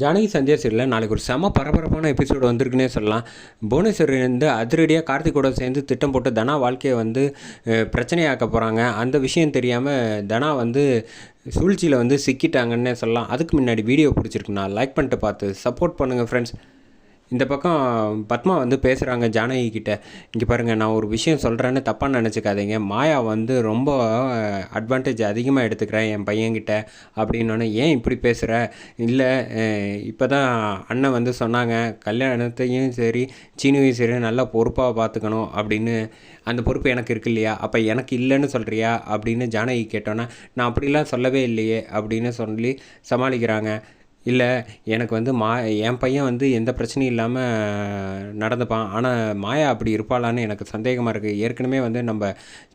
ஜானகி சந்தியா சீரியலில் நாளைக்கு ஒரு செம பரபரப்பான எபிசோடு வந்திருக்குன்னே சொல்லலாம். புவனேஸ்வரி வந்து அதிரடியாக கார்த்திகோட சேர்ந்து திட்டம் போட்டு தனா வாழ்க்கையை வந்து பிரச்சனையாக்க போகிறாங்க அந்த விஷயம் தெரியாமல் தனா வந்து சூழ்ச்சியில் வந்து சிக்கிட்டாங்கன்னே சொல்லலாம். அதுக்கு முன்னாடி வீடியோ பிடிச்சிருக்குண்ணா லைக் பண்ணிட்டு பார்த்து சப்போர்ட் பண்ணுங்கள் ஃப்ரெண்ட்ஸ் இந்த பக்கம் பத்மா வந்து பேசுகிறாங்க ஜானகி கிட்ட இங்கே பாருங்கள் நான் ஒரு விஷயம் சொல்கிறேன்னு தப்பாக நினச்சிக்காதீங்க. மாயா வந்து ரொம்ப அட்வான்டேஜ் அதிகமாக எடுத்துக்கிறேன் என் பையன்கிட்ட அப்படின்னோடனே ஏன் இப்படி பேசுகிற இல்லை இப்போ தான் அண்ணன் வந்து சொன்னாங்க கல்யாணத்தையும் சரி சீனியும் சரி நல்லா பொறுப்பாக பார்த்துக்கணும் அப்படின்னு. அந்த பொறுப்பு எனக்கு இருக்கு இல்லையா? அப்போ எனக்கு இல்லைன்னு சொல்கிறியா அப்படின்னு ஜானகி கேட்டோன்னே நான் அப்படிலாம் சொல்லவே இல்லையே அப்படின்னு சொல்லி சமாளிக்கிறாங்க. இல்லை எனக்கு வந்து மா என் பையன் வந்து எந்த பிரச்சனையும் இல்லாமல் நடந்துப்பான். ஆனால் மாயா அப்படி இருப்பாளான்னு எனக்கு சந்தேகமாக இருக்குது ஏற்கனவே வந்து நம்ம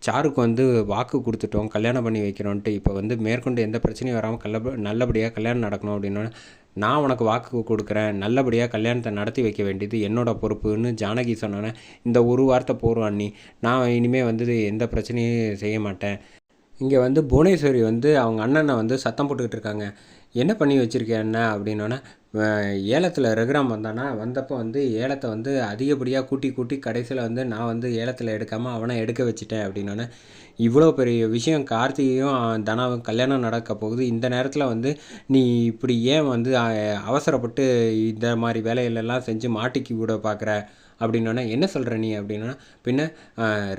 சாருக்கு வந்து வாக்கு கொடுத்துட்டோம் கல்யாணம் பண்ணி வைக்கிறோன்ட்டு. இப்போ வந்து மேற்கொண்டு எந்த பிரச்சனையும் வராமல் கல்ல நல்லபடியாக கல்யாணம் நடக்கணும் அப்படின்னோடனே நான் உனக்கு வாக்கு கொடுக்குறேன். நல்லபடியாக கல்யாணத்தை நடத்தி வைக்க வேண்டியது என்னோட பொறுப்புன்னு ஜானகி சொன்னோன்னே இந்த ஒரு வார்த்தை போகிறோம் அண்ணி நான் இனிமேல் வந்து எந்த பிரச்சனையும் செய்ய மாட்டேன். இங்கே வந்து புவனேஸ்வரி வந்து அவங்க அண்ணனை வந்து சத்தம் போட்டுக்கிட்டு இருக்காங்க. என்ன பண்ணி வச்சுருக்கேன் என்ன? அப்படின்னோடனே ஏலத்தில் ரகுராம் வந்தானா? வந்தப்போ வந்து ஏலத்தை வந்து அதிகப்படியாக கூட்டி கூட்டி கடைசியில் வந்து நான் வந்து ஏலத்தில் எடுக்காமல் அவனை எடுக்க வச்சுட்டேன். அப்படின்னோடனே இவ்வளோ பெரிய விஷயம். கார்த்திகையும் தனாவும் கல்யாணம் நடக்க போகுது. இந்த நேரத்தில் வந்து நீ இப்படி ஏன் வந்து அவசரப்பட்டு இந்த மாதிரி வேலையிலெல்லாம் செஞ்சு மாட்டிக்கி விட பார்க்குற அப்படின்னோடனே என்ன சொல்கிற நீ? அப்படின்னா பின்ன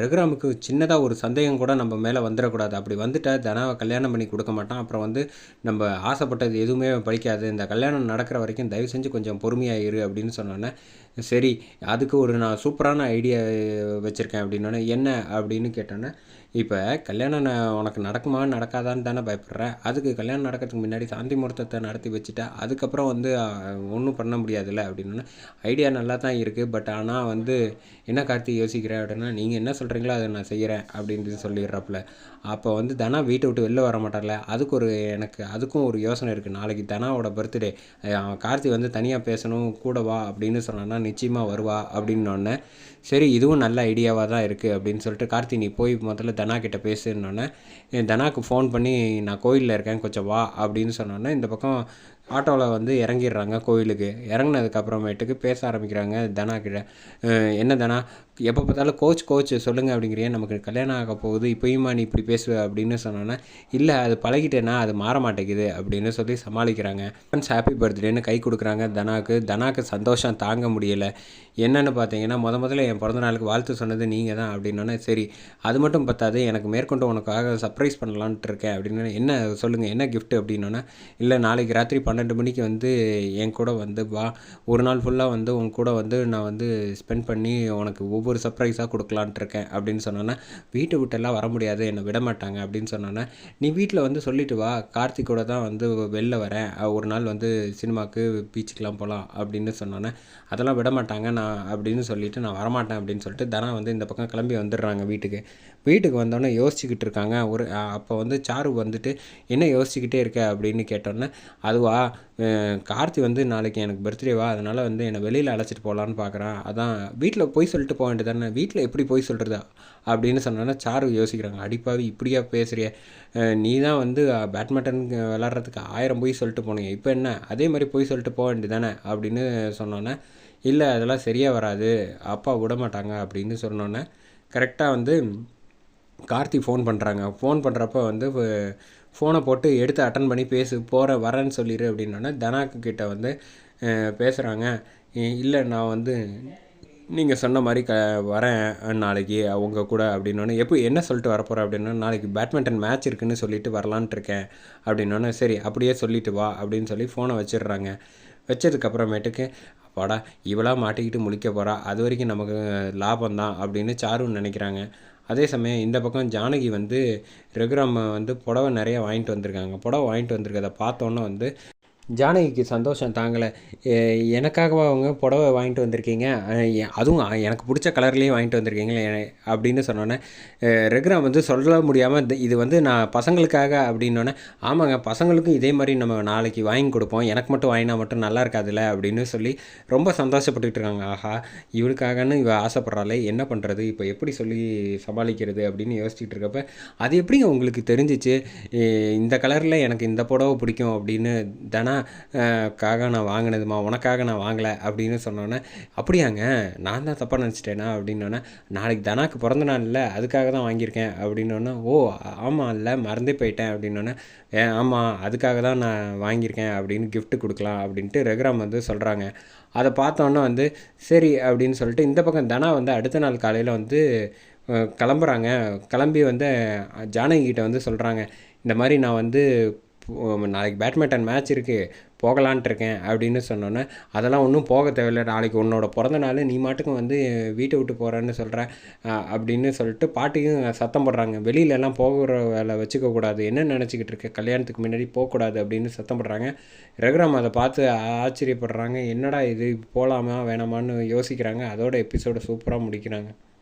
ரகுராமுக்கு சின்னதாக ஒரு சந்தேகம் கூட நம்ம மேலே வந்துடக்கூடாது. அப்படி வந்துட்டால் தனாவை கல்யாணம் பண்ணி கொடுக்க மாட்டான். அப்புறம் வந்து நம்ம ஆசைப்பட்டது எதுவுமே படிக்காது இந்த கல்யாணம் நடக்கிற வரைக்கும் தயவு செஞ்சு கொஞ்சம் பொறுமையாக இரு அப்படின்னு சொன்னோன்னே சரி அதுக்கு ஒரு நான் சூப்பரான ஐடியா வச்சுருக்கேன். அப்படின்னோடனே என்ன? அப்படின்னு கேட்டோன்னே இப்போ கல்யாணம் ந- உனக்கு நடக்குமா நடக்காதான்னு தானே பயப்படுறேன். அதுக்கு கல்யாணம் நடக்கிறதுக்கு முன்னாடி சாந்தி முகூர்த்தத்தை நடத்தி வச்சுட்டா அதுக்கப்புறம் வந்து ஒன்றும் பண்ண முடியாதுல்ல அப்படின்னு. ஐடியா நல்லா தான் இருக்குது பட் ஆனால் வந்து என்ன கார்த்தி யோசிக்கிறேன் அப்படின்னா நீங்கள் என்ன சொல்கிறீங்களோ அதை நான் செய்கிறேன் அப்படின்ட்டு சொல்லிடுறாப்புல. அப்போ வந்து தனா வீட்டை விட்டு வெளில வர மாட்டார்ல. அதுக்கு ஒரு எனக்கு அதுக்கும் ஒரு யோசனை இருக்குது நாளைக்கு தனாவோட பர்த்டே கார்த்தி வந்து தனியாக பேசணும் கூட வா அப்படின்னு சொன்னான்னா நிச்சயமாக வருவா அப்படின்னோடனே சரி இதுவும் நல்ல ஐடியாவாக தான் இருக்குது அப்படின்னு சொல்லிட்டு கார்த்தி நீ போய் முதல்ல தனா கிட்ட பேசுன்னொன்னே தனாக்கு ஃபோன் பண்ணி நான் கோயிலில் இருக்கேன் கொஞ்சம் வா அப்படின்னு சொன்னோன்னே இந்த பக்கம் ஆட்டோவில் வந்து இறங்கிடுறாங்க கோயிலுக்கு. இறங்குனதுக்கப்புறமேட்டுக்கு பேச ஆரம்பிக்கிறாங்க தனா கிட்ட. என்ன தனா எப்போ பார்த்தாலும் கோச் கோச் சொல்லுங்கள் அப்படிங்கிறியே நமக்கு கல்யாணம் ஆக போகுது இப்போயுமா நீ இப்படி பேசுவ அப்படின்னு சொன்னோன்னே இல்லை அது பழகிட்டேன்னா அது மாற மாட்டேங்குது அப்படின்னு சொல்லி சமாளிக்கிறாங்க. ஃப்ரெண்ட்ஸ் ஹாப்பி பர்த்டேன்னு கை கொடுக்குறாங்க தனாக்கு. தனாக்கு சந்தோஷம் தாங்க முடியலை. என்னென்னு பார்த்தீங்கன்னா முத முதல்ல என் பிறந்த நாளுக்கு வாழ்த்து சொன்னது நீங்கள் தான் அப்படின்னோன்னே சரி அது மட்டும் பத்தாது எனக்கு மேற்கொண்டு உனக்காக சர்ப்ரைஸ் பண்ணலான்ட்டு இருக்கேன் அப்படின்னு என்ன சொல்லுங்கள் என்ன கிஃப்ட் அப்படின்னோன்னா இல்லை நாளைக்கு ராத்திரி பன்னெண்டு மணிக்கு வந்து என் கூட வந்து வா. ஒரு நாள் ஃபுல்லாக வந்து உன் கூட வந்து நான் வந்து ஸ்பெண்ட் பண்ணி உனக்கு ஒவ்வொரு சர்ப்ரைஸாக கொடுக்கலான்ட்டு இருக்கேன் அப்படின்னு சொன்னோன்னே வீட்டை விட்டெல்லாம் வர முடியாது என்னை விட மாட்டாங்க அப்படின்னு சொன்னோன்னே நீ வீட்டில் வந்து சொல்லிட்டு வா கார்த்திகோட தான் வந்து வெளில வரேன் ஒரு நாள் வந்து சினிமாவுக்கு பீச்சுக்கெலாம் போகலாம் அப்படின்னு சொன்னோன்னே அதெல்லாம் விட மாட்டாங்க நான் அப்படின்னு சொல்லிட்டு நான் வரமாட்டேன் அப்படின்னு சொல்லிட்டு தனா வந்து இந்த பக்கம் கிளம்பி வந்துடுறாங்க வீட்டுக்கு. வீட்டுக்கு வந்தோடனே யோசிச்சுக்கிட்டு இருக்காங்க ஒரு அப்போ வந்து சாரு வந்துட்டு என்ன யோசிச்சுக்கிட்டே இருக்க? அப்படின்னு கேட்டோன்னே அதுவா கார்த்தி வந்து நாளைக்கு எனக்கு பர்த்டேவா அதனால் வந்து என்னை வெளியில் அழைச்சிட்டு போகலான்னு பார்க்குறான் அதான் வீட்டில் போய் சொல்லிட்டு போக வேண்டியது தானே வீட்டில் எப்படி போய் சொல்கிறதா அப்படின்னு சொன்னோன்னே சாரு யோசிக்கிறாங்க. அடிப்பாவி இப்படியா பேசுகிறிய நீ தான் வந்து பேட்மிண்டன் விளாட்றதுக்கு ஆயிரம் போய் சொல்லிட்டு போனீங்க இப்போ என்ன? அதே மாதிரி போய் சொல்லிட்டு போக வேண்டியது தானே அப்படின்னு சொன்னோன்னே இல்லை அதெல்லாம் சரியாக வராது அப்பா விட மாட்டாங்க அப்படின்னு சொன்னோன்னே கரெக்டாக வந்து கார்த்தி ஃபோன் பண்ணுறாங்க ஃபோன் பண்ணுறப்ப வந்து ஃபோனை போட்டு எடுத்து அட்டன் பண்ணி பேசு போகிற வரேன்னு சொல்லிடு அப்படின்னோடனே தனாக்கு கிட்ட வந்து பேசுகிறாங்க இல்லை நான் வந்து நீங்கள் சொன்ன மாதிரி க வரேன் நாளைக்கு அவங்க கூட அப்படின்னோடனே எப்போ என்ன சொல்லிட்டு வரப்போகிற அப்படின்னா நாளைக்கு பேட்மிண்டன் மேட்ச் இருக்குன்னு சொல்லிட்டு வரலான்ட்டு இருக்கேன். அப்படின்னோடனே சரி அப்படியே சொல்லிட்டு வா அப்படின்னு சொல்லி ஃபோனை வச்சிடுறாங்க. வச்சதுக்கப்புறமேட்டுக்கு அப்பாடா இவளா மாட்டிக்கிட்டு முழிக்க போகிறா அது வரைக்கும் நமக்கு லாபம் தான் அப்படின்னு சாருன்னு நினைக்கிறாங்க. அதே சமயம் இந்த பக்கம் ஜானகி வந்து ரகுராம் வந்து புடவை நிறைய வாங்கிட்டு வந்திருக்காங்க. புடவை வாங்கிட்டு வந்திருக்கதை பார்த்தோன்னே வந்து ஜானகிக்கு சந்தோஷம் தாங்கலை. எனக்காகவா அவங்க புடவை வாங்கிட்டு வந்திருக்கீங்க? அதுவும் எனக்கு பிடிச்ச கலர்லேயே வாங்கிட்டு வந்திருக்கீங்களே அப்படின்னு சொன்னோன்னே ரெகுரா வந்து சொல்ல முடியாமல் இது வந்து நான் பசங்களுக்காக அப்படின்னோடனே ஆமாங்க பசங்களுக்கும் இதே மாதிரி நம்ம நாளைக்கு வாங்கி கொடுப்போம். எனக்கு மட்டும் வாங்கினா மட்டும் நல்லா இருக்காதுல்ல அப்படின்னு சொல்லி ரொம்ப சந்தோஷப்பட்டுக்கிட்டு இருக்காங்க. ஆஹா இவளுக்காகன்னு இவ ஆசைப்பட்றாளே என்ன பண்ணுறது இப்போ எப்படி சொல்லி சமாளிக்கிறது அப்படின்னு யோசிச்சுட்டு இருக்கப்ப அது எப்படிங்க உங்களுக்கு தெரிஞ்சிச்சு? இந்த கலரில் எனக்கு இந்த புடவை பிடிக்கும் அப்படின்னு தானே காக நான் வாங்கினதுமா? உனக்காக நான் வாங்கலை அப்படின்னு சொன்னோன்னே அப்படியாங்க நான் தான் தப்பாக நினச்சிட்டேனா? அப்படின்னோடனே நாளைக்கு தனாக்கு பிறந்த நாள் இல்லை அதுக்காக தான் வாங்கியிருக்கேன். அப்படின்னோடனே ஓ ஆமாம் இல்லை மறந்தே போயிட்டேன். அப்படின்னோடனே ஏ ஆமாம் அதுக்காக தான் நான் வாங்கியிருக்கேன் அப்படின்னு கிஃப்ட் கொடுக்கலாம். அப்படின்ட்டு ரகுராம் வந்து சொல்கிறாங்க அதை பார்த்தோன்னே வந்து சரி அப்படின்னு சொல்லிட்டு இந்த பக்கம் தனா வந்து அடுத்த நாள் காலையில் வந்து கிளம்புறாங்க. கிளம்பி வந்து ஜானகிட்ட ஜானகி வந்து சொல்கிறாங்க இந்த மாதிரி நான் வந்து நாளைக்கு பேட்மிண்டன் மேட்ச் இருக்குது போகலான்ட்டு இருக்கேன் அப்படின்னு சொன்னோன்னே அதெல்லாம் ஒன்றும் போக தேவையில்லை நாளைக்கு உன்னோட பிறந்த நாள் நீ மாட்டுக்கும் வந்து வீட்டை விட்டு போகிறேன்னு சொல்கிற அப்படின்னு சொல்லிட்டு பாட்டியும் சத்தம் போடுறாங்க. வெளியிலலாம் போகிற வேலை வச்சுக்கக்கூடாது என்ன நினச்சிக்கிட்டு இருக்க? கல்யாணத்துக்கு முன்னாடி போகக்கூடாது அப்படின்னு சத்தம் போடுறாங்க. ரகுராம் அதை பார்த்து ஆச்சரியப்படுறாங்க. என்னடா இது? போகலாமா வேணாமான்னு யோசிக்கிறாங்க. அதோட எபிசோடை சூப்பராக முடிக்கிறாங்க.